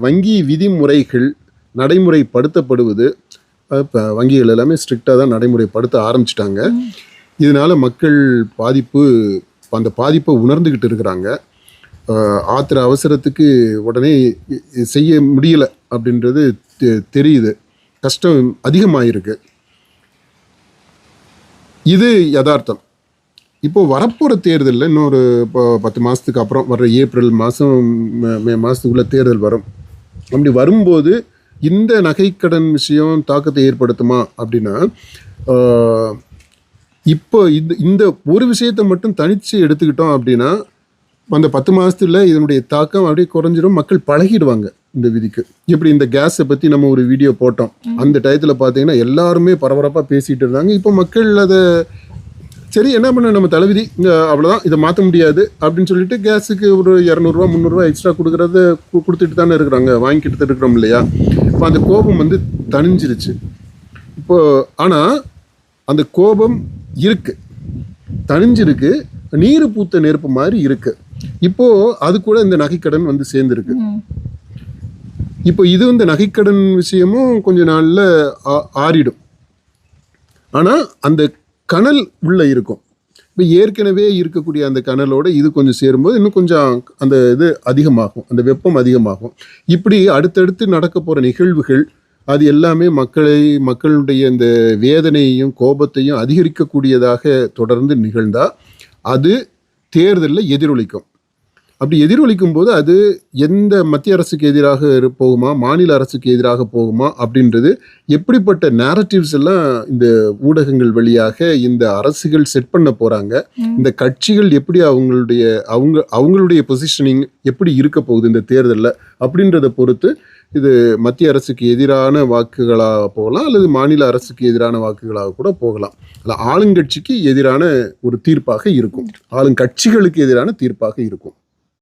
வங்கி விதிமுறைகள் நடைமுறைப்படுத்தப்படுவது இப்போ வங்கிகள் எல்லாமே ஸ்ட்ரிக்டாக தான் நடைமுறைப்படுத்த ஆரம்பிச்சிட்டாங்க. இதனால் மக்கள் பாதிப்பு அந்த பாதிப்பை உணர்ந்துக்கிட்டு இருக்கிறாங்க. ஆத்திர அவசரத்துக்கு உடனே செய்ய முடியலை அப்படின்றது தெ- தெரியுது. கஷ்டம் அதிகமாயிருக்கு. இது யதார்த்தம். இப்போ வரப்போகிற தேர்தலில் இன்னொரு இப்போ பத்து மாதத்துக்கு அப்புறம் வர்ற ஏப்ரல் மாதம் மே மாதத்துக்குள்ளே தேர்தல் வரும். அப்படி வரும்போது இந்த நகைக்கடன் விஷயம் தாக்கத்தை ஏற்படுத்துமா அப்படின்னா இப்போ இந்த இந்த ஒரு விஷயத்தை மட்டும் தனித்து எடுத்துக்கிட்டோம் அப்படின்னா அந்த பத்து மாதத்துல இதனுடைய தாக்கம் அப்படியே குறைஞ்சிரும் மக்கள் பழகிடுவாங்க இந்த விதிக்கு. எப்படி இந்த கேஸை பற்றி நம்ம ஒரு வீடியோ போட்டோம். அந்த டயத்தில் பார்த்தீங்கன்னா எல்லாருமே பரபரப்பாக பேசிகிட்டு இருந்தாங்க. இப்போ மக்கள் அதை சரி என்ன பண்ண நம்ம தலைவிதி இங்க அவ்வளோதான் இதை மாற்ற முடியாது அப்படின்னு சொல்லிட்டு கேஸுக்கு ஒரு இரநூறுவா முந்நூறுரூவா எக்ஸ்ட்ரா கொடுக்குறத கொடுத்துட்டு தானே இருக்கிறாங்க. வாங்கிக்கிட்டு இருக்கிறோம் இல்லையா? இப்போ அந்த கோபம் வந்து தணிஞ்சிருச்சு. இப்போ ஆனால் அந்த கோபம் இருக்கு. தணிஞ்சிருக்கு. நீர் பூத்த நெருப்பு மாதிரி இருக்கு. இப்போ அது கூட இந்த நகைக்கடன் வந்து சேர்ந்துருக்கு. இப்போ இது இந்த நகைக்கடன் விஷயமும் கொஞ்ச நாள்ல ஆறிடும். ஆனா அந்த கனல் உள்ளே இருக்கும். இப்போ ஏற்கனவே இருக்கக்கூடிய அந்த கனலோட இது கொஞ்சம் சேரும்போது இன்னும் கொஞ்சம் அந்த இது அதிகமாகும். அந்த வெப்பம் அதிகமாகும். இப்படி அடுத்தடுத்து நடக்க போகிற நிகழ்வுகள் அது எல்லாமே மக்களை மக்களுடைய இந்த வேதனையையும் கோபத்தையும் அதிகரிக்கக்கூடியதாக தொடர்ந்து நிகழ்ந்தால் அது தேர்தலில் எதிரொலிக்கும். அப்படி எதிரொலிக்கும் போது அது எந்த மத்திய அரசுக்கு எதிராக இரு- போகுமா? மாநில அரசுக்கு எதிராக போகுமா? அப்படின்றது எப்படிப்பட்ட நேரட்டிவ்ஸ் எல்லாம் இந்த ஊடகங்கள் வழியாக இந்த அரசுகள் செட் பண்ண போறாங்க? இந்த கட்சிகள் எப்படி அவங்களுடைய அவங்க அவங்களுடைய பொசிஷனிங் எப்படி இருக்க போகுது இந்த தேர்தலில்? அப்படின்றத பொறுத்து இது மத்திய அரசுக்கு எதிரான வாக்குகளாக போகலாம் அல்லது மாநில அரசுக்கு எதிரான வாக்குகளாக கூட போகலாம். அல்ல ஆளுங்கட்சிக்கு எதிரான ஒரு தீர்ப்பாக இருக்கும். ஆளுங்கட்சிகளுக்கு எதிரான தீர்ப்பாக இருக்கும்.